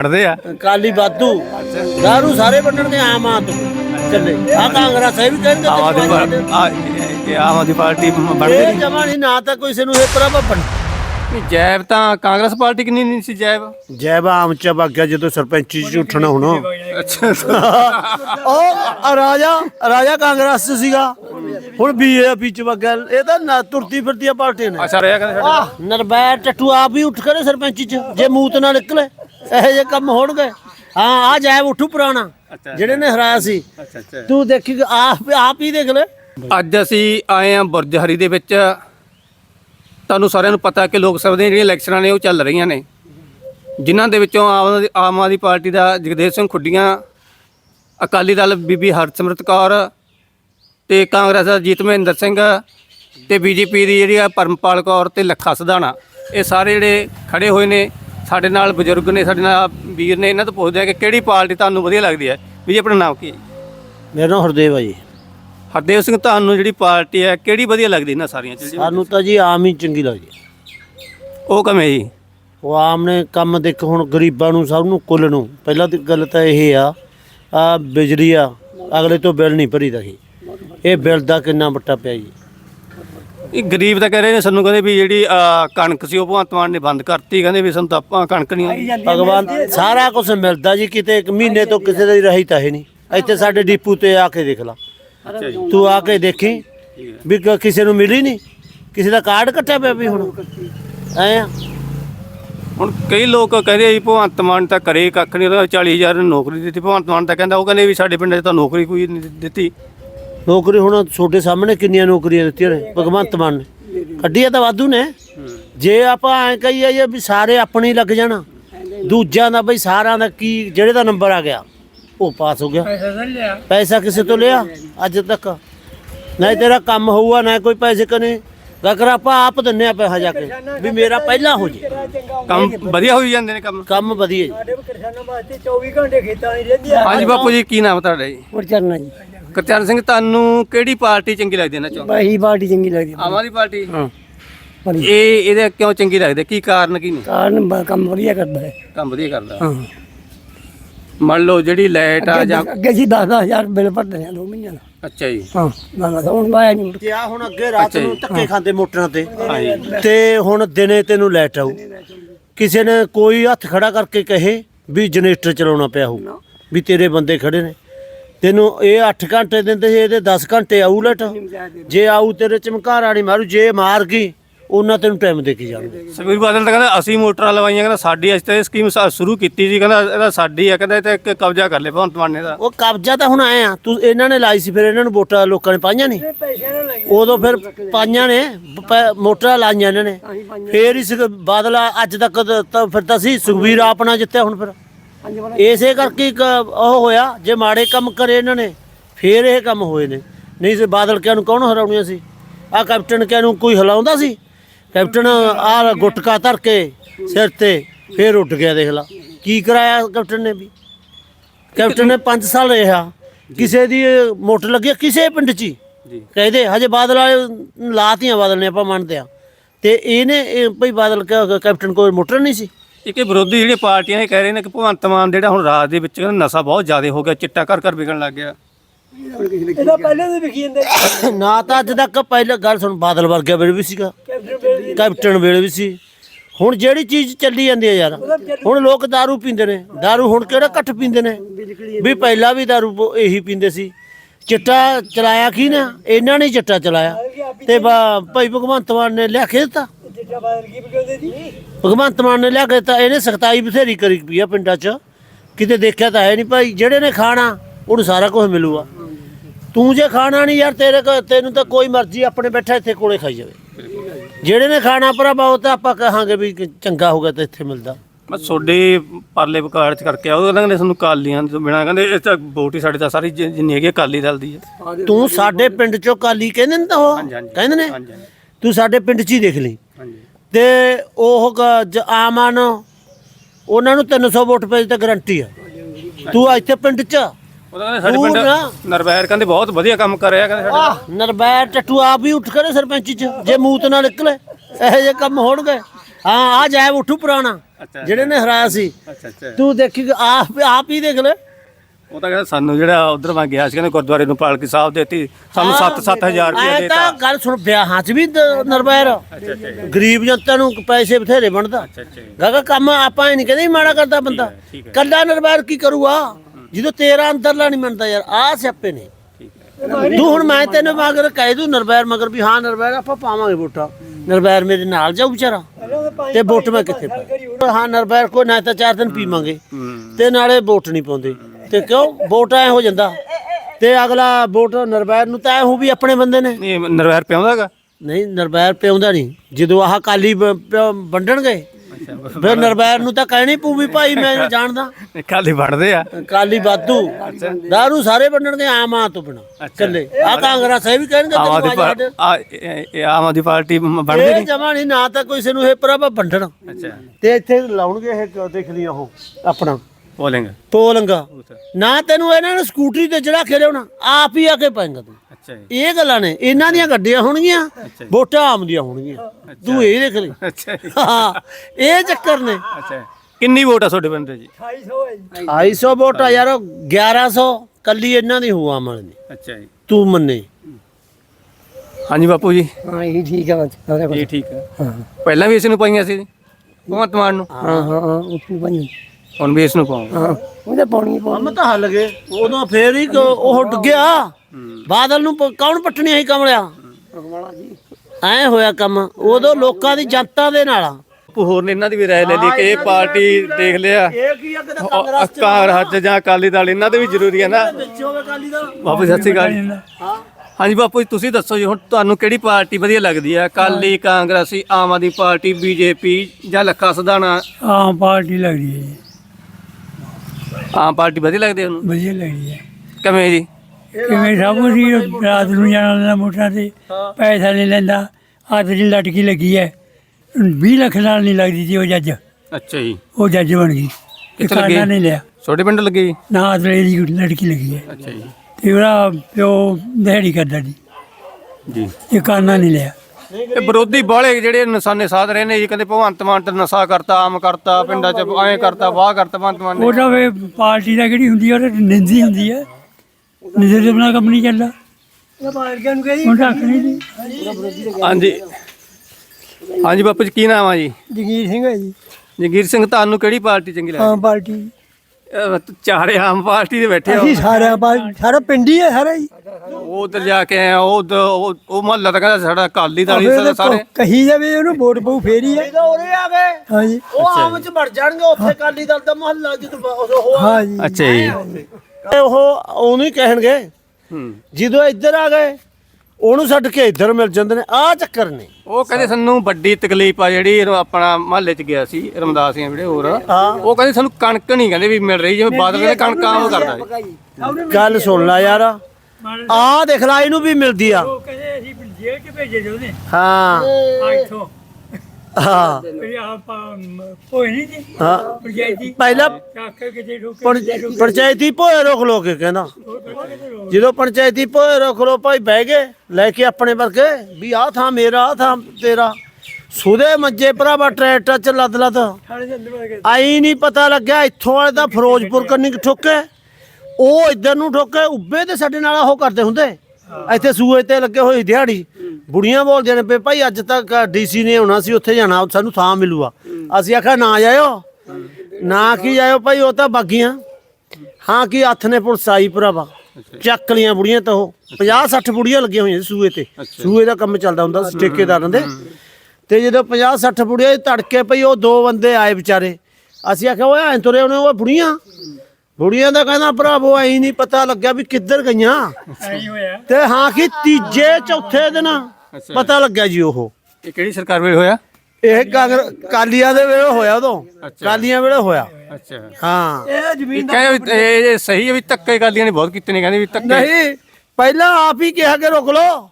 ਪੜਦੇ ਆ। ਕਾਲੀ ਬਾਦੂ ਦਾਰੂ ਸਾਰੇ ਵੰਡਣ ਦੇ ਆਮ ਆਦਮੀ। ਚੱਲੇ। ਆ ਕਾਂਗਰਸ ਇਹ ਵੀ ਕਹਿੰਦੇ ਆਮ ਆਦਮੀ ਪਾਰਟੀ ਆਮ ਆਦਮੀ ਪਾਰਟੀ ਬਣਦੀ ਇਹ ਜਮਾ ਨਹੀਂ ਨਾ ਤਾਂ ਕੋਈ ਨੂੰ ਇਸ ਤਰ੍ਹਾਂ ਭੱਪਣ ਨਹੀਂ ਜੈਬ ਤਾਂ ਕਾਂਗਰਸ ਪਾਰਟੀ ਕਿੰਨੀ ਨਹੀਂ ਸੀ ਜੈਬ? ਜੈ ਆਮ ਚ ਵਗ ਜਦੋਂ ਸਰਪੰਚੀ ਚ ਉੱਠਣਾ ਹੁਣ। ਅੱਛਾ। ਉਹ ਰਾਜਾ ਰਾਜਾ ਕਾਂਗਰਸ ਚ ਸੀਗਾ। ਹੁਣ ਬੀਜੇਪੀ ਚ ਵਗ ਗਿਆ। ਇਹ ਤਾਂ ਨਾ ਤੁਰਦੀ ਫਿਰਦੀਆਂ ਪਾਰਟੀਆਂ ਨੇ। ਅੱਛਾ ਰਿਹਾ ਕਹਿੰਦੇ ਨਰਬੈਰ ਟੱਟੂ ਆਪ ਵੀ ਉੱਠ ਖੜੇ ਸਰਪੰਚੀ ਚ ਜੇ ਮੂਤ ਨਾਲ ਨਿਕਲੇ। ਇਹੋ ਜਿਹੇ ਕੰਮ ਹੋਣਗੇ। ਹਾਂ ਆ ਜਾਇਬ ਉੱਠੂ ਪੁਰਾਣਾ। ਜਿਹੜੇ ਨੇ ਹਰਾਇਆ ਸੀ। ਤੂੰ ਦੇਖੀ ਆਪ ਆਪ ਹੀ ਦੇਖ ਲੈ। ਅੱਜ ਅਸੀਂ ਆਏ ਹਾਂ ਬੁਰਜ ਹਰੀ ਦੇ ਵਿੱਚ। ਤੁਹਾਨੂੰ ਸਾਰਿਆਂ ਨੂੰ ਪਤਾ ਕਿ ਲੋਕ ਸਭਾ ਦੀਆਂ ਜਿਹੜੀਆਂ ਇਲੈਕਸ਼ਨਾਂ ਨੇ ਉਹ ਚੱਲ ਰਹੀਆਂ ਨੇ। ਜਿਨ੍ਹਾਂ ਦੇ ਵਿੱਚੋਂ ਆਮ ਆਦਮੀ- ਪਾਰਟੀ ਦਾ ਜਗਦੇਵ ਸਿੰਘ ਖੁੱਡੀਆਂ ਅਕਾਲੀ ਦਲ ਬੀਬੀ ਹਰਸਿਮਰਤ ਕੌਰ ਤੇ ਕਾਂਗਰਸ ਦਾ ਜੀਤ ਮਹਿੰਦਰ ਸਿੰਘ ਤੇ ਬੀਜੇਪੀ ਦੀ ਜਿਹੜੀ ਆ ਪਰਮਪਾਲ ਕੌਰ ਤੇ ਲੱਖਾ ਸਧਾਣਾ। ਇਹ ਸਾਰੇ ਜਿਹੜੇ ਖੜੇ ਹੋਏ ਨੇ ਸਾਡੇ ਨਾਲ ਬਜ਼ੁਰਗ ਨੇ ਸਾਡੇ ਨਾਲ ਵੀਰ ਨੇ ਇਹਨਾਂ ਤੋਂ ਪੁੱਛਦੇ ਆ ਕਿ ਕਿਹੜੀ ਪਾਰਟੀ ਤੁਹਾਨੂੰ ਵਧੀਆ ਲੱਗਦੀ ਹੈ? ਵੀ ਜੀ ਆਪਣਾ ਨਾਮ ਕੀ ਹੈ ਮੇਰਾ ਨਾਮ ਹਰਦੇਵ ਆ ਜੀ। ਹਰਦੇਵ ਸਿੰਘ ਤੁਹਾਨੂੰ ਜਿਹੜੀ ਪਾਰਟੀ ਹੈ ਕਿਹੜੀ ਵਧੀਆ ਲੱਗਦੀ ਇਹਨਾਂ ਸਾਰੀਆਂ ਚ ਸਾਨੂੰ ਤਾਂ ਜੀ ਆਮ ਹੀ ਚੰਗੀ ਲੱਗਦੀ। ਉਹ ਕਮੇ ਜੀ? ਉਹ ਆਮ ਨੇ ਕੰਮ ਦੇਖ ਹੁਣ ਗਰੀਬਾਂ ਨੂੰ ਸਭ ਨੂੰ ਕੁੱਲ ਨੂੰ। ਪਹਿਲਾਂ ਦੀ ਗੱਲ ਤਾਂ ਇਹ ਆ ਆ ਬਿਜਲੀ ਆ ਅਗਲੇ ਤੋਂ ਬਿੱਲ ਨਹੀਂ ਭਰੀਦਾ ਸੀ। ਇਹ ਬਿੱਲ ਦਾ ਕਿੰਨਾ ਵੱਟਾ ਪਿਆ ਜੀ। ਇਹ ਗਰੀਬ ਤਾਂ ਕਹਿ ਰਹੇ ਨੇ ਸਾਨੂੰ ਕਹਿੰਦੇ ਵੀ ਜਿਹੜੀ ਅਹ, ਕਣਕ ਸੀ ਉਹ ਭਗਵੰਤ ਮਾਨ ਨੇ ਬੰਦ ਕਰਤੀ ਕਹਿੰਦੇ ਵੀ ਸਾਨੂੰ ਤਾਂ ਆਪਾਂ ਕਣਕ ਨਹੀਂ ਆਉਂਦੀ। ਭਗਵਾਨ ਸਾਰਾ ਕੁਝ ਮਿਲਦਾ ਜੀ ਕਿਤੇ ਇੱਕ ਮਹੀਨੇ ਤੋਂ ਕਿਸੇ ਦੀ ਰਹੀ ਤਾਂ ਹੈ ਨਹੀਂ। ਇੱਥੇ ਸਾਡੇ ਡੀਪੂ ਤੇ ਆ ਕੇ ਦੇਖ ਲਾ। ਤੂੰ ਆ ਕੇ ਦੇਖੀ ਵੀ ਕ- ਕਿਸੇ ਨੂੰ ਮਿਲੀ ਨਹੀਂ। ਕਿਸੇ ਦਾ ਕਾਰਡ ਕੱਟਿਆ ਪਿਆ ਵੀ ਹੁਣ। ਐ ਆ। ਹੁਣ ਕਈ ਲੋਕ ਕਹਿੰਦੇ ਵੀ ਭਗਵੰਤ ਮਾਨ ਤਾਂ ਕਰੇ ਕੱਖ ਨਹੀਂ ਉਹਦਾ 40000 ਨੂੰ ਨੌਕਰੀ ਦਿੱਤੀ। ਭਗਵੰਤ ਮਾਨ ਤਾਂ ਕਹਿੰਦਾ ਉਹ ਕਹਿੰਦੇ ਵੀ ਸਾਡੇ ਪਿੰਡ 'ਚ ਤਾਂ ਨੌਕਰੀ ਕੋਈ ਨਹੀਂ ਦਿੱਤੀ। ਨੌਕਰੀ ਹੁਣ ਤੁਹਾਡੇ ਸਾਹਮਣੇ ਕਿੰਨੀਆਂ ਨੌਕਰੀਆਂ ਦਿੱਤੀਆਂ ਨੇ? ਭਗਵੰਤ ਮਾਨ ਨੇ। ਕੱਢੀਆਂ ਤਾਂ ਵਾਧੂ ਨੇ। ਜੇ ਆਪਾਂ ਐ ਕਹੀਏ ਜੀ ਵੀ ਸਾਰੇ ਆਪਣੇ ਹੀ ਲੱਗ ਜਾਣ ਦੂਜਿਆਂ ਦਾ ਬਈ ਸਾਰਿਆਂ ਦਾ ਕੀ ਜਿਹੜੇ ਦਾ ਨੰਬਰ ਆ ਗਿਆ ਉਹ ਪਾਸ ਹੋ ਗਿਆ। ਪੈਸਾ ਕਿਸੇ ਤੋਂ ਲਿਆ? ਅੱਜ ਤੱਕ। ਨਾ ਤੇਰਾ ਕੰਮ ਹੋਊਗਾ ਨਾ ਕੋਈ ਪੈਸੇ ਕਨੇ। ਗਕਰ ਆਪਾਂ ਆਪ ਦਿੰਨੇ ਆ ਪੈਸਾ ਜਾ ਕੇ ਵੀ ਮੇਰਾ ਪਹਿਲਾਂ ਹੋ ਜੇ। ਕੰਮ ਵਧੀਆ ਹੋਈ ਜਾਂਦੇ ਨੇ ਕੰਮ? ਕੰਮ ਵਧੀਆ ਜੀ। ਸਾਡੇ ਕਿਸਾਨਾਂ ਵਾਸਤੇ 24 ਘੰਟੇ ਖੇਤਾਂ 'ਚ ਰਹਿੰਦੇ ਆ। ਹਾਂਜੀ ਬਾਪੂ ਜੀ ਕੀ ਨਾਮ ਤੁਹਾਡਾ ਜੀ? ਵਰਚਰਨਾ ਜੀ। ਕਰਤਿਆਨ ਸਿੰਘ ਤੁਹਾਨੂੰ ਕਿਹੜੀ ਪਾਰਟੀ ਚੰਗੀ ਲੱਗਦੀ ਇਹਨਾਂ ਚੋਂ? ਬਾਈ ਬਾਲਟੀ ਚੰਗੀ ਲੱਗਦੀ ਆਮ ਆਦਮੀ ਪਾਰਟੀ? ਹਾਂ। ਇਹ ਇਹਦੇ ਕਿਉਂ ਚੰਗੀ ਲੱਗਦੀ? ਕੀ ਕਾਰਨ ਕੀ ਨੇ ਕਾਰਨ ਬ- ਕੰਮ ਵਧੀਆ ਕਰਦਾ ਹੈ। ਕੰਮ ਵਧੀਆ ਕਰਦਾ। ਹਾਂ। ਮੰਨ ਲਓ ਜਿਹੜੀ ਲਾਈਟ ਆ ਜਾਂ ਅੱਗੇ- ਅੱਗੇ ਜੀ 10000 ਬਿੱਲ ਭਰਦੇ ਆ ਦੋ ਮਹੀਨਿਆਂ ਦਾ। ਅੱਛਾ ਜੀ। ਹਾਂ ਨਾ ਨਾ ਹੁਣ ਬਾਇਆ ਨਹੀਂ ਤੇ ਆ ਹੁਣ ਅੱਗੇ ਰਾਤ ਅੱਛਾ ਨੂੰ ਜੀ। ਧੱਕੇ ਖਾਂਦੇ ਮੋਟਰਾਂ ਤੇ? ਤੇ ਹੁਣ ਦਿਨੇ ਤੈਨੂੰ ਲਾਈਟ ਆਊ। ਕਿਸੇ ਨੇ ਕੋਈ ਹੱਥ ਖੜਾ ਕਰਕੇ ਕਹੇ ਵੀ ਜਨਰੇਟਰ ਚਲਾਉਣਾ ਪਿਆ ਹੋਊ ਵੀ ਤੇਰੇ ਬੰਦੇ ਖੜੇ ਨੇ। ਤੈਨੂੰ ਇਹ 8 ਘੰਟੇ ਦਿੰਦੇ ਸੀ ਇਹਦੇ 10 ਘੰਟੇ ਆਊ ਲਾਈਟ ਜੇ ਆਊ ਤੇਰੇ ਚਮਕਾਰ ਆਣੀ ਮਾਰੂ ਜੇ ਮਾਰ ਗਈ ਉਹਨਾਂ ਤੈਨੂੰ ਟਾਈਮ ਦੇ ਕੇ ਜਾਣਗੇ। ਸੁਖਬੀਰ ਬਾਦਲ ਤਾਂ ਕਹਿੰਦਾ ਅਸੀਂ ਮੋਟਰਾਂ ਲਵਾਈਆਂ ਕਹਿੰਦਾ ਸਾਡੀ ਅੱਜ ਤੇ ਸਕੀਮ ਸ਼ੁਰੂ ਕੀਤੀ ਸੀ ਕਹਿੰਦਾ ਇਹਦਾ ਸਾਡੀ ਆ ਕਹਿੰਦਾ ਇਹ ਤੇ ਇੱਕ ਕਬਜ਼ਾ ਕਰ ਲੈ ਭਗਵੰਤ ਮਾਨ ਨੇ ਦਾ ਉਹ ਕਬਜ਼ਾ ਤਾਂ ਹੁਣ ਆਏ ਆ ਤੂੰ ਇਹਨਾਂ ਨੇ ਲਾਈ ਸੀ ਫਿਰ ਇਹਨਾਂ ਨੂੰ ਵੋਟਾਂ ਲੋਕਾਂ ਨੇ ਪਾਈਆਂ ਨਹੀਂ ਉਦੋਂ ਫਿਰ ਪਾਈਆਂ ਨੇ ਪ- ਮੋਟਰਾਂ ਲਾਈਆਂ ਇਹਨਾਂ ਨੇ। ਫੇਰ ਇਸ ਬਾਦਲ ਅੱਜ ਤੱਕ ਤਾਂ- ਤਾਂ ਫਿਰ ਤਾਂ ਸੀ ਸੁਖਬੀਰ ਆਪਣਾ ਜਿੱਤਿਆ ਹੁਣ ਫਿਰ। ਇਸੇ ਕਰਕੇ ਇੱਕ ਉਹ ਹੋਇਆ ਜੇ ਮਾੜੇ ਕੰਮ ਕਰੇ ਇਹਨਾਂ ਨੇ ਫੇਰ ਇਹ ਕੰਮ ਹੋਏ ਨੇ। ਨਹੀਂ ਸੀ ਬਾਦਲ ਕਿਆਂ ਨੂੰ ਕੌਣ ਹਰਾਉਣੀਆਂ ਸੀ? ਆ ਕੈਪਟਨ ਕਿਆਂ ਨੂੰ ਕੋਈ ਹਿਲਾਉਂਦਾ ਸੀ? ਕੈਪਟਨ ਆ ਗੁਟਕਾ ਧਰ ਕੇ ਸਿਰ ਤੇ ਫੇਰ ਉੱਡ ਗਿਆ ਦੇਖ ਲਾ। ਕੀ ਕਰਾਇਆ ਕੈਪਟਨ ਨੇ ਵੀ? ਕੈਪਟਨ ਨੇ 5 ਸਾਲ ਰਿਹਾ। ਕਿਸੇ ਦੀ ਮੋਟਰ ਲੱਗੀ ਕਿਸੇ ਪਿੰਡ 'ਚ ਜੀ। ਕਹਿੰਦੇ ਹਜੇ ਬਾਦਲ ਵਾਲੇ ਲਾਤੀਆਂ ਬਾਦਲ ਨੇ ਆਪਾਂ ਮੰਨਦੇ ਆ। ਤੇ ਇਹਨੇ ਇਹ ਭਈ ਬਾਦਲ ਕੈਪਟਨ ਕੋਲ ਮੋਟਰ ਨਹੀਂ ਸੀ? ਇੱਕ ਇਹ ਵਿਰੋਧੀ ਜਿਹੜੀਆਂ ਪਾਰਟੀਆਂ ਇਹ ਕਹਿ ਰਹੇ ਨੇ ਕਿ ਭਗਵੰਤ ਮਾਨ ਜਿਹੜਾ ਹੁਣ ਰਾਜ ਦੇ ਵਿੱਚ ਕਹਿੰਦਾ ਨਸ਼ਾ ਬਹੁਤ ਜ਼ਿਆਦਾ ਹੋ ਗਿਆ ਚਿੱਟਾ ਘਰ ਘਰ ਵਿਕਣ ਲੱਗ ਗਿਆ ਇਹਦਾ ਪਹਿਲੇ ਦੇ ਵਿਖੀ ਜਾਂਦੇ ਨਾ ਤਾਂ ਅੱਜ ਤੱਕ ਪਹਿਲਾਂ ਗੱਲ ਸੁਣ ਬਾਦਲ ਵਰਗਾ ਵੇਲੇ ਵੀ ਸੀਗਾ ਕੈਪਟਨ ਬਿੱਲ ਕੈਪਟਨ ਵੇਲੇ ਵੀ ਸੀ ਹੁਣ ਜਿਹੜੀ ਚੀਜ਼ ਚੱਲੀ ਜਾਂਦੀ ਹੈ ਯਾਰ ਹੁਣ ਲੋਕ दारू ਪੀਂਦੇ ਨੇ दारू ਹੁਣ ਕਿਹੜਾ ਘੱਟ ਪੀਂਦੇ ਨੇ ਵੀ ਪਹਿਲਾਂ ਵੀ दारू ਪ- ਇਹੀ ਪੀਂਦੇ ਸੀ ਚਿੱਟਾ ਚਲਾਇਆ ਕੀ ਨਾ ਇਹਨਾਂ ਨੇ ਹੀ ਚਿੱਟਾ ਚਲਾਇਆ ਤੇ ਬਾ- ਭਾਈ ਭਗਵੰਤ ਮਾਨ ਨੇ ਲਿਆ ਕੇ ਦਿੱਤਾ ਭਗਵੰਤ ਮਾਨ ਨੇ ਲਿਆ ਕੇ ਦਿੱਤਾ ਇਹਨੇ ਸਖਤਾਈ ਬਥੇਰੀ ਕਰੀ ਪਈ ਆ ਪਿੰਡਾਂ 'ਚ। ਕਿਤੇ ਦੇਖਿਆ ਤਾਂ ਹੈ ਨਹੀਂ ਭਾਈ ਜਿਹੜੇ ਨੇ ਖਾਣਾ ਉਹਨੂੰ ਸਾਰਾ ਕੁਝ ਮਿਲੂਗਾ। ਤੂੰ ਜੇ ਖਾਣਾ ਨਹੀਂ ਯਾਰ ਤੇਰੇ ਕੋ ਤੈਨੂੰ ਤਾਂ ਕੋਈ ਮਰਜ਼ੀ ਆਪਣੇ ਬੈਠਾ ਇੱਥੇ ਕੋਲੇ ਖਾਈ ਜਾਵੇ। ਜਿਹੜੇ ਨੇ ਖਾਣਾ ਭਰਾਵਾ ਉਹ ਤਾਂ ਆਪਾਂ ਕਹਾਂਗੇ ਵੀ ਚੰਗਾ ਹੋ ਗਿਆ ਤਾਂ ਇੱਥੇ ਮਿਲਦਾ। ਬਸ ਤੁਹਾਡੇ ਪਰਲੇ ਵਿਕਾੜ ਚ ਕਰਕੇ ਆ ਉਹ ਕਹਿੰਦੇ ਸਾਨੂੰ ਕਾਲੀਆਂ ਤੋਂ ਬਿਨਾ ਕਹਿੰਦੇ ਇਹ ਤਾਂ ਵੋਟ ਹੀ ਸਾਡੇ ਤਾਂ ਸਾਰੀ ਜਿੰਨੀ ਹੈਗੀ ਆ ਅਕਾਲੀ ਦਲ ਦੀ ਹੈ ਤੂੰ ਸਾਡੇ ਪਿੰਡ 'ਚੋਂ ਕਾਲੀ ਕਹਿੰਦੇ ਨੇ ਤਾਂ ਉਹ। ਕਹਿੰਦੇ ਨੇ? ਤੂੰ ਸਾਡੇ ਪਿੰਡ 'ਚ ਹੀ ਦੇਖ ਲਈ। ਤੇ ਉਹ ਜ- ਆਮਨ ਉਹਨਾਂ ਨੂੰ 300 ਵੋਟ ਪੈ ਤਾਂ ਗਰੰਟੀ ਆ। ਤੂੰ ਇੱਥੇ ਪਿੰਡ 'ਚ। ਉਹ ਤਾਂ ਕਹਿੰਦੇ ਸਾਡੇ ਦੂਰ ਨਾ। ਪਿੰਡ ਨਰਵੈਰ ਕਹਿੰਦੇ ਬਹੁਤ ਵਧੀਆ ਕੰਮ ਕਰ ਰਿਹਾ ਕਹਿੰਦੇ ਸਾਡੇ ਨਰਬੈਰ ਟੱਟੂ ਆਪ ਵੀ ਉੱਠ ਖੜੇ ਸਰਪੰਚੀ ਚ ਜੇ ਮੂਤ ਨਾਲ ਨਿਕਲੇ ਇਹੋ ਜਿਹੇ ਕੰਮ ਹੋਣਗੇ। ਹਾਂ ਆ ਜਾਇਬ ਉੱਠੂ ਪੁਰਾਣਾ ਅੱਛਾ ਜਿਹੜੇ ਨੇ ਹਰਾਇਆ ਸੀ। ਅੱਛਾ ਅੱਛਾ। ਤੂੰ ਦੇਖੀ ਆਪ ਆਪ ਹੀ ਦੇਖ ਲੈ। ਉਹ ਤਾਂ ਕਹਿੰਦਾ ਸਾਨੂੰ ਜਿਹੜਾ ਉਧਰ ਮੈਂ ਗਿਆ ਸੀ ਕਹਿੰਦੇ ਗੁਰਦੁਆਰੇ ਨੂੰ ਪਾਲਕੀ ਸਾਹਿਬ ਦੇਤੀ। ਸਾਨੂੰ 7-7000 ਰੁਪਏ ਐ ਦੇਤਾ। ਤਾਂ ਗੱਲ ਸੁਣ ਵਿਆਹਾਂ 'ਚ ਵੀ ਦ- ਨਿਰਵੈਰ ਅੱਛਾ ਅੱਛਾ ਗਰੀਬ ਜਨਤਾ ਨੂੰ ਪੈਸੇ ਬਥੇਰੇ ਬਣਦਾ। ਅੱਛਾ ਅੱਛਾ। ਗਾਗਾ ਕੰਮ ਆਪਾਂ ਇਹ ਨਹੀਂ ਕਹਿੰਦੇ ਵੀ ਮਾੜਾ ਕਰਦਾ ਬੰਦਾ। ਠੀਕ ਹੈ। ਕੱਲਾ ਨਿਰਵੈਰ ਕੀ ਕਰੂਗਾ? ਜਦੋਂ ਤੇਰਾ ਅੰਦਰਲਾ ਨਹੀਂ ਮੰਨਦਾ ਯਾਰ ਆਹ ਸਿਆਪੇ ਨੇ। ਠੀਕ ਹੈ। ਤੂੰ ਹੁਣ ਮੈਂ ਤੈਨੂੰ ਮਗਰ ਕਹਿ ਦੂੰ ਨਿਰਵੈਰ ਮਗਰ ਵੀ ਹਾਂ ਨਿਰਵੈਰ ਆਪਾਂ ਪਾਵਾਂਗੇ ਵੋਟਾਂ। ਨਿਰਵੈਰ ਮੇਰੇ ਨਾਲ ਜਾਊ ਵਿਚਾਰਾ। ਤੇ ਵੋਟ ਮੈਂ ਕਿੱਥੇ ਪਾ ਹਾਂ ਨਿਰਵੈਰ ਕੋ ਨਾ ਤਾਂ ਚਾਰ ਦਿਨ ਪੀਵਾਂਗੇ। ਤੇ ਨਾਲੇ ਵੋਟ ਨਹੀਂ ਪਾਉਂਦੇ। ਤੇ ਕਿਉਂ? ਵੋਟ ਐ ਹੋ ਜਾਂਦਾ। ਤੇ ਅਗਲਾ ਵੋਟ ਨਿਰਵੈਰ ਨੂੰ ਤਾਂ ਐ ਹੋ ਵੀ ਆਪਣੇ ਬੰਦੇ ਨੇ। ਨਹੀਂ ਨਰਵੈਰ ਪਿਆਉਂਦਾਗਾ। ਨਹੀਂ ਨਿਰਵੈਰ ਪਿਆਉਂਦਾ ਨਹੀਂ। ਜਦੋਂ ਆਹ ਕਾਲੀ ਬ- ਪਿਆ- ਵੰਡਣਗੇ ਫਿਰ ਨਿਰਵੈਰ ਨੂੰ ਤਾਂ ਕਹਿਣੀ ਪਊ ਵੀ ਭਾਈ ਮੈਂ ਜਾਣਦਾ। ਖਾਲੀ ਵੜਦੇ ਆ। ਕਾਲੀ ਬਾਦੂ ਦਾਰੂ ਸਾਰੇ ਵੰਡਣਗੇ ਆਮ ਆ ਤੋਂ ਬਿਨਾ ਚੱਲੇ ਆ ਕਾਂਗਰਸ ਇਹ ਵੀ ਕਹਿਣਗੇ ਆਮ ਆਦਮੀ। ਪਾਰਟੀ ਆਮ ਆਦਮੀ ਪਾਰਟੀ ਇਹ ਨਹੀਂ। ਜਮਾ ਨਹੀਂ ਨਾ ਤਾਂ ਕੋਈ ਨੂੰ ਇਹ ਪ੍ਰਭ ਵੰਡਣ। ਅੱਛਾ। ਤੇ ਇੱਥੇ ਲਾਉਣਗੇ ਇਹ ਦੇਖ ਲਈ ਉਹ ਆਪਣਾ। ਬੋਲੇਂਗੇ ਪੋਲੰਗਾ। ਨਾ ਤੈਨੂੰ ਇਹਨਾਂ ਨੇ ਸਕੂਟਰੀ ਤੇ ਜਿਹੜਾ ਖੇੜੇ ਹੋਣਾ ਆਪ ਹੀ ਆ ਕੇ ਪਾਏਗਾ ਤੂੰ। ਅੱਛਾ ਜੀ। ਇਹ ਗੱਲਾਂ ਨੇ ਇਹਨਾਂ ਦੀਆਂ ਗੱਡੀਆਂ ਹੋਣਗੀਆਂ ਵੋਟਾਂ ਆਮ ਦੀਆਂ ਹੋਣਗੀਆਂ। ਤੂੰ ਇਹ ਦੇਖ ਲਈ। ਅੱਛਾ ਜੀ। ਹਾਂ ਇਹ ਚੱਕਰ ਨੇ। ਅੱਛਾ ਕਿੰਨੀ ਵੋਟ ਆ ਤੁਹਾਡੇ ਬੰਦੇ ਜੀ 250 ਹੈ ਜੀ 250 ਵੋਟ ਆ ਯਾਰ 1100 ਕੱਲੀ ਇਹਨਾਂ ਦੀ ਹੋਆ ਮਨ ਦੀ ਅੱਛਾ ਜੀ। ਤੂੰ ਮੰਨੇ। ਹਾਂਜੀ ਬਾਪੂ ਜੀ। ਹਾਂ ਇਹ ਠੀਕ ਹੈ ਸਾਰਾ ਕੁਝ ਇਹ ਠੀਕ ਹੈ ਹਾਂ। ਪਹਿਲਾਂ ਵੀ ਇਸ ਨੂੰ ਪਾਈਆਂ ਸੀ ਭਗਵੰਤ ਮਾਨ ਨੂੰ। ਹਾਂ ਹਾਂ ਹਾਂ ਉੱਥੇ ਬਣੀ ਹੁਣ ਵੀ ਇਸ ਨੂੰ ਪਾਉਂ ਹਾਂ ਉਹਦਾ ਪਾਣੀ ਪਾਉਣੀ ਕੰਮ ਤਾਂ ਹੱਲ ਗਏ ਉਦੋਂ ਫੇਰ ਹੀ ਕ- ਉਹ ਡੁੱਗਿਆ ਬਾਦਲ ਨੂੰ ਪ- ਕੌਣ ਪੱਟਣੀ ਆਈ ਕਮਲਿਆ? ਜੀ। ਐ ਹੋਇਆ ਕੰਮ ਉਦੋਂ ਲੋਕਾਂ ਦੀ ਜਨਤਾ ਦੇ ਨਾਲ। ਆ। ਬਾਪੂ ਹੋਰ ਨੇ ਇਹਨਾਂ ਦੀ ਵੀ ਰਾਏ ਲੈ ਲਈ ਕਿ ਇਹ ਪਾਰਟੀ ਦੇਖ ਲਿਆ। ਇਹ ਕੀ ਅੱਗੇ ਤਾਂ ਕਾਂਗਰਸ ਜਾਂ ਅਕਾਲੀ ਦਲ ਇਹਨਾਂ ਦੇ ਵੀ ਜ਼ਰੂਰੀ ਹੈ ਨਾ। ਵਿੱਚ ਹੋਵੇ ਕਾਲੀ ਦਾ ਬਾਪੂ ਸਤਿ ਸ਼੍ਰੀ ਅਕਾਲ ਜੀ। ਹਾਂਜੀ ਬਾਪੂ ਜੀ ਤੁਸੀਂ ਦੱਸੋ ਜੀ ਹੁਣ ਤੁਹਾਨੂੰ ਕਿਹੜੀ ਪਾਰਟੀ ਵਧੀਆ ਲੱਗਦੀ ਹੈ ਅਕਾਲੀ ਕਾਂਗਰਸੀ ਆਮ ਆਦਮੀ ਪਾਰਟੀ ਬੀਜੇਪੀ ਜਾਂ ਲੱਖਾ ਸਦਾਣਾ ਆਮ ਪਾਰਟੀ ਲੱਗਦੀ ਹੈ ਜੀ। ਆਮ ਪਾਰਟੀ ਵਧੀਆ ਲੱਗਦੀ ਉਹਨੂੰ? ਵਧੀਆ ਲੱਗਦੀ ਹੈ। ਕਿਵੇਂ ਜੀ? ਕਿਵੇਂ ਸਭ ਕੁਝ ਹੀ ਰਾਤ ਨੂੰ ਜਾਣਾ ਲੈਂਦਾ ਮੋਟਰਾਂ ਤੇ ਪੈਸਾ ਨਹੀਂ ਲੈਂਦਾ ਹੱਥ 'ਚ ਲਟਕੀ ਲੱਗੀ ਹੈ। 20 ਲੱਖ ਨਾਲ ਨਹੀਂ ਲੱਗਦੀ ਸੀ ਉਹ ਜੱਜ। ਅੱਛਾ ਜੀ। ਉਹ ਜੱਜ ਬਣ ਗਈ। ਕਿੱਥੇ ਲੱਗੀ? ਨਹੀਂ ਲਿਆ। ਛੋਟੇ ਪਿੰਡ ਲੱਗੇ ਜੀ? ਨਾ ਅਦਲੇ ਦੀ ਲੜਕੀ ਲੱਗੀ ਹੈ। ਅੱਛਾ ਜੀ। ਤੇ ਉਹਦਾ ਪਿਓ ਦਿਹਾੜੀ ਕਰਦਾ ਜੀ ਜੀ। ਇਹ ਕਾਨਾ ਨਹੀਂ ਲਿਆ। ਇਹ ਵਿਰੋਧੀ ਬਾਲੇ ਜਿਹੜੇ ਨਿਸ਼ਾਨੇ ਸਾਧ ਰਹੇ ਨੇ ਜੀ ਕਹਿੰਦੇ ਭਗਵੰਤ ਮਾਨ ਤੇ ਨਸ਼ਾ ਕਰਤਾ ਆਮ ਕਰਤਾ ਪਿੰਡਾਂ 'ਚ ਐਂ ਕਰਤਾ ਵਾਹ ਕਰਤਾ ਭਗਵੰਤ ਮਾਨ ਨੇ। ਉਹਦਾ ਵੇ ਪਾਰਟੀ ਦਾ ਕਿਹੜੀ ਹੁੰਦੀ ਹੈ ਉਹ ਨਿੰਦੀ ਹੁੰਦੀ ਹੈ ਨਿੰਦੇ ਦੇ ਬਿਨਾਂ ਕੰਮ ਨਹੀਂ ਚੱਲਦਾ। ਦੀ ਹਾਂਜੀ। ਹਾਂਜੀ ਬਾਪੂ ਜੀ ਕੀ ਨਾਮ ਆ ਜੀ? ਜਗੀਰ ਸਿੰਘ ਹੈ ਜੀ। ਜਗੀਰ ਸਿੰਘ ਤੁਹਾਨੂੰ ਕਿਹੜੀ ਪਾਰਟੀ ਚੰਗੀ ਲੱਗਦੀ? ਆਮ ਪਾਰਟੀ। ਚਾਰੇ ਆਮ ਪਾਰਟੀ ਦੇ ਬੈਠੇ ਹੋ ਅਸੀਂ ਸਾਰਾ ਪਾਰ- ਸਾਰਾ ਪਿੰਡ ਹੀ ਹੈ ਸਾਰਾ ਹੀ। ਉਹ ਉਧਰ ਜਾ ਕੇ ਆਏ ਆ, ਉਹ ਉੱਧਰ- ਉਹ ਉਹ ਮਹੱਲਾ ਤਾਂ ਕਹਿੰਦਾ ਸਾਡਾ ਅਕਾਲੀ ਦਲ ਹੀ ਸਾਡਾ ਸਾਰੇ ਕਹੀ ਜਾਵੇ ਉਹਨੂੰ ਵੋਟ ਪਊ ਫੇਰ ਹੀ ਹੈ। ਇਹਦਾ ਉਰੇ ਆ ਗਏ। ਹਾਂਜੀ। ਉਹ ਆਮ ਚ ਵੜ ਜਾਣਗੇ ਉੱਥੇ ਕਾਲੀ ਦਲ ਦਾ ਮੁਹੱਲਾ ਜਦੋਂ ਉਹ ਹਾਂ ਜੀ ਅੱਛਾ ਜੀ। ਉਹ ਉਹਨੂੰ ਹੀ ਕਹਿਣਗੇ। ਹੂੰ। ਜਦੋਂ ਇੱਧਰ ਆ ਗਏ ਉਹਨੂੰ ਛੱਡ ਕੇ ਇੱਧਰ ਮਿਲ ਜਾਂਦੇ ਨੇ ਆਹ ਚੱਕਰ ਨੇ। ਉਹ ਕਹਿੰਦੇ ਸਾਨੂੰ ਵੱਡੀ ਤਕਲੀਫ ਆ ਜਿਹੜੀ ਇਹਨੂੰ ਆਪਣਾ ਮਹੱਲੇ 'ਚ ਗਿਆ ਸੀ ਰਮਦਾਸੀਆਂ ਜਿਹੜੇ ਹੋਰ। ਉਹ ਕਹਿੰਦੇ ਸਾਨੂੰ ਕਣਕ ਨਹੀਂ ਕਹਿੰਦੇ ਵੀ ਮਿਲ ਰਹੀ ਜਿਵੇਂ ਬਾਦਲ ਕਹਿੰਦੇ ਕਣਕ ਆਮ ਕਰਦਾ ਜੀ। ਗੱਲ ਸੁਣ ਲੈ ਯਾਰ ਆਹ ਦੇਖ ਲੈ ਇਹਨੂੰ ਵੀ ਮਿਲਦੀ ਆ। ਉਹ ਕਹਿੰਦੇ ਅਸੀਂ ਜੇਲ੍ਹ 'ਚ ਭੇਜੇ ਜੋ ਨੇ ਹਾਂ। ਆ ਇੱਥੋਂ। ਹਾਂ। ਵੀ ਆਪਾਂ ਕੋਈ ਨਹੀਂ ਜੀ। ਹਾਂ। ਪੰਚਾਇਤੀ ਪਹਿਲਾਂ ਚੱਕ ਕੇ ਕਿਤੇ ਠੋਕੇ ਪੰ- ਪੰਚਾਇਤੀ ਭੋਏ ਰੋਕ ਲੋ ਕੇ ਕਹਿੰਦਾ। ਜਦੋਂ ਪੰਚਾਇਤੀ ਭੋਏ ਰੋਕ ਲੋ ਭਾਈ ਬਹਿ ਗਏ ਲੈ ਕੇ ਆਪਣੇ ਵਰਗੇ ਵੀ ਆਹ ਥਾਂ ਮੇਰਾ ਆਹ ਥਾਂ ਤੇਰਾ। ਸੁਦੇ ਮੰਜੇ ਭਰਾਵਾ ਟਰੈਕਟਰ ਚ ਲੱਦ ਲੱਦ। ਥਾਣੇ ਦੇ ਅੰਦਰ ਵੜ ਕੇ ਆਈ ਨਹੀਂ ਪਤਾ ਲੱਗਿਆ ਇੱਥੋਂ ਵਾਲੇ ਦਾ ਫਿਰੋਜ਼ਪੁਰ ਕੰਨੀ ਠੋਕੇ। ਉਹ ਇੱਧਰ ਨੂੰ ਠੋਕੇ ਉੱਬੇ ਤੇ ਸਾਡੇ ਨਾਲ ਉਹ ਕਰਦੇ ਹੁੰਦੇ। ਇੱਥੇ ਸੂਏ ਤੇ ਲੱਗੇ ਹੋਈ ਦਿਹਾੜੀ। ਬੁੜੀਆਂ ਬੋਲਦੇ ਨੇ ਵੀ ਭਾਈ ਅੱਜ ਤੱਕ ਡੀਸੀ ਨੇ ਆਉਣਾ ਸੀ ਉੱਥੇ ਜਾਣਾ ਸਾਨੂੰ ਥਾਂ ਮਿਲੂਗਾ ਅਸੀਂ ਆਖਿਆ ਨਾ ਜਾਇਓ। ਨਾ ਕੀ ਜਾਇਓ ਭਾਈ ਉਹ ਤਾਂ ਬਾਗੀਆਂ। ਹਾਂ ਕੀ ਹੱਥ ਨੇ ਪੁਲਿਸ ਆਈ ਭਰਾਵਾ। ਚੱਕ ਲੀਆਂ ਬੁੜੀਆਂ ਤਾਂ ਉਹ। 50 60 ਬੁੜੀਆਂ ਲੱਗੀਆਂ ਹੋਈਆਂ ਸੀ ਸੂਏ ਤੇ। ਸੂਏ ਦਾ ਕੰਮ ਚੱਲਦਾ ਹੁੰਦਾ ਸੀ ਠੇਕੇਦਾਰਾਂ ਦੇ। ਤੇ ਜਦੋਂ 50 60 ਬੁੜੀਆਂ ਤੜਕੇ ਪਈ ਉਹ ਦੋ ਬੰਦੇ ਆਏ ਵਿਚਾਰੇ। ਅਸੀਂ ਆਖਿਆ ਓਏ ਐਂ ਤੁਰੇ ਉਹਨੇ ਉਹ ਬੁੜੀਆਂ? ਬੁੜੀਆਂ ਦਾ ਕਹਿੰਦਾ ਭਰਾਵੋ ਐਂ ਨਹੀਂ ਪਤਾ ਲੱਗਿਆ ਵੀ ਕਿੱਧਰ ਗਈਆਂ। ਐਂ ਹੋਇਆ। ਤੇ ਹਾਂ ਕਿ ਤੀਜੇ ਚੌਥੇ ਦਿਨ ਪਤਾ ਲੱਗਿਆ ਜੀ ਉਹ। ਇਹ ਕਿਹੜੀ ਸਰਕਾਰ ਵੇਲੇ ਹੋਇਆ? ਇਹ ਕਾਂਗਰ ਕਾਲੀਆਂ ਦੇ ਵੇਲੇ ਹੋਇਆ ਉਦੋਂ। ਕਾਲੀਆਂ ਵੇਲੇ ਹੋਇਆ। ਅੱਛਾ। ਹਾਂ। ਇਹ ਜ਼ਮੀਨ ਦਾ ਇਹ ਸਹੀ ਹੈ ਵੀ ਧੱਕੇ ਗਾਲੀਆਂ ਨੇ ਬਹੁਤ ਕੀਤੇ ਨੇ ਕਹਿੰਦੇ ਵੀ ਧੱਕੇ। ਨਹੀਂ ਪਹਿਲਾਂ ਆਪ ਹੀ ਕਿਹਾ ਕਿ ਰੁਕ ਲੋ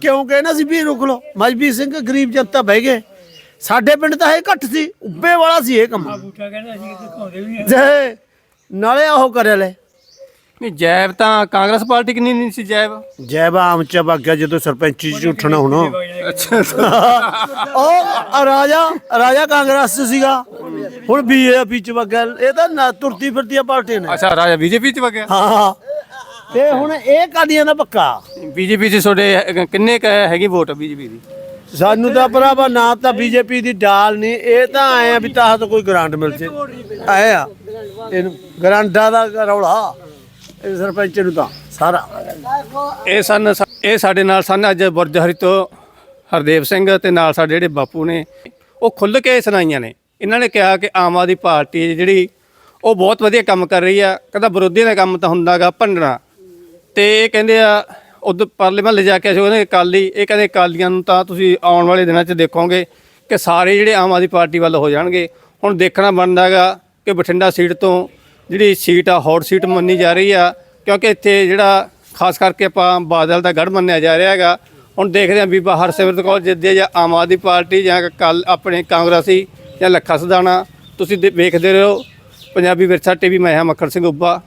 ਕਿਉਂ ਕਹਿਣਾ ਸੀ ਵੀ ਰੁਕ ਲੋ ਮਜਬੀ ਸਿੰਘ ਗਰੀਬ ਜਨਤਾ ਬਹਿ ਗਏ। ਸਾਡੇ ਪਿੰਡ ਤਾਂ ਇਹ ਘੱਟ ਸੀ ਉੱਬੇ ਵਾਲਾ ਸੀ ਇਹ ਕੰਮ। ਬੂਟਾ ਕਹਿੰਦਾ ਅਸੀਂ ਕਿਤੇ ਖਾਉਂਦੇ ਵੀ ਨਹੀਂ ਤੇ ਨਾਲੇ ਉਹ ਕਰਿਆ ਲੈ। ਨਹੀਂ ਜੈਬ ਤਾਂ ਕਾਂਗਰਸ ਪਾਰਟੀ ਕਿੰਨੀ ਨਹੀਂ ਸੀ ਜੈਬ? ਜੈ ਆਮ ਚ ਵਗ ਗਿਆ ਜਦੋਂ ਸਰਪੰਚੀ ਚ ਉੱਠਣਾ ਹੋਣਾ। ਅੱਛਾ। ਉਹ ਰਾਜਾ ਰਾਜਾ ਕਾਂਗਰਸ ਚ ਸੀਗਾ। ਹੁਣ ਬੀਜੇਪੀ ਚ ਵਗ ਗਿਆ ਇਹ ਤਾਂ ਨਾ ਤੁਰਦੀ ਫਿਰਦੀਆਂ ਪਾਰਟੀਆਂ ਨੇ। ਅੱਛਾ ਰਾਜਾ ਬੀਜੇਪੀ ਚ ਵਗਿਆ? ਹਾਂ ਤੇ ਹੁਣ ਇਹ ਕਾਦੀਆਂ ਦਾ ਪੱਕਾ? ਬੀਜੇਪੀ ਚ ਤੁਹਾਡੇ ਕਿੰਨੇ ਕ ਹੈਗੀ ਵੋਟ ਬੀਜੇਪੀ ਦੀ? ਸਾਨੂੰ ਤਾਂ ਭਰਾਵਾ, ਨਾ ਤਾਂ ਬੀਜੇਪੀ ਦੀ ਡਾਲ ਨਹੀਂ, ਇਹ ਤਾਂ ਆਏ ਆ ਵੀ ਤਾਂ ਤਾਂ ਕੋਈ ਗ੍ਰਾਂਟ ਮਿਲ ਜੇ। ਆਏ ਆ। ਇਹਨੂੰ ਗ੍ਰਾਂਟਾਂ ਦਾ ਰੌਲਾ, ਇਹ ਸਰਪੰਚ ਨੂੰ ਤਾਂ, ਸਾਰਾ। ਇਹ ਸਨ, ਇਹ ਸਾਡੇ ਨਾਲ ਸਨ ਅੱਜ ਬੁਰਜ ਹਰੀ ਤੋਂ ਹਰਦੇਵ ਸਿੰਘ ਤੇ ਨਾਲ ਸਾਡੇ ਜਿਹੜੇ ਬਾਪੂ ਨੇ। ਉਹ ਖੁੱਲ ਕੇ ਸੁਣਾਈਆਂ ਨੇ। ਇਹਨਾਂ ਨੇ ਕਿਹਾ ਕਿ ਆਮ ਆਦਮੀ ਪਾਰਟੀ ਜਿਹੜੀ, ਉਹ ਬਹੁਤ ਵਧੀਆ ਕੰਮ ਕਰ ਰਹੀ ਆ। ਕਹਿੰਦਾ ਵਿਰੋਧੀਆਂ ਦਾ ਕੰਮ ਤਾਂ ਹੁੰਦਾਗਾ, ਭੰਡਣਾ। ਤੇ ਇਹ ਕਹਿੰਦੇ ਆ ਉਦੋਂ ਪਰਲੇ ਮਹੱਲੇ ਜਾ ਕੇ ਅਸੀਂ ਉਹਨੇ ਅਕਾਲੀ, ਇਹ ਕਹਿੰਦੇ ਅਕਾਲੀਆਂ ਨੂੰ ਤਾਂ ਤੁਸੀਂ ਆਉਣ ਵਾਲੇ ਦਿਨਾਂ 'ਚ ਦੇਖੋਗੇ ਕਿ ਸਾਰੇ ਜਿਹੜੇ ਆਮ ਆਦਮੀ ਪਾਰਟੀ ਵੱਲ ਹੋ ਜਾਣਗੇ। ਹੁਣ ਦੇਖਣਾ ਬਣਦਾਗਾ ਕਿ ਬਠਿੰਡਾ ਸੀਟ ਤੋਂ ਜਿਹੜੀ ਸੀਟ ਆ, ਹੌਟ ਸੀਟ ਮੰਨੀ ਜਾ ਰਹੀ ਆ, ਕਿਉਂਕਿ ਇੱਥੇ ਜਿਹੜਾ ਖਾਸ ਕਰਕੇ ਆਪਾਂ ਬਾਦਲ ਦਾ ਗੜ ਮੰਨਿਆ ਜਾ ਰਿਹਾ ਹੈਗਾ, ਹੁਣ ਦੇਖਦੇ ਹਾਂ ਬੀਬਾ ਹਰਸਿਮਰਤ ਕੌਰ ਜਿੱਦੇ ਜਾਂ ਆਮ ਆਦਮੀ ਪਾਰਟੀ ਜਾਂ ਕੱਲ ਆਪਣੇ ਕਾਂਗਰਸੀ ਜਾਂ ਲੱਖਾ ਸਦਾਣਾ, ਤੁਸੀਂ ਦੇ- ਵੇਖਦੇ ਰਹੋ। ਪੰਜਾਬੀ ਵਿਰਸਾ ਟੀਵੀ, ਮੈਂ ਹਾਂ ਮੱਖਣ ਸਿੰਘ ਉੱਬਾ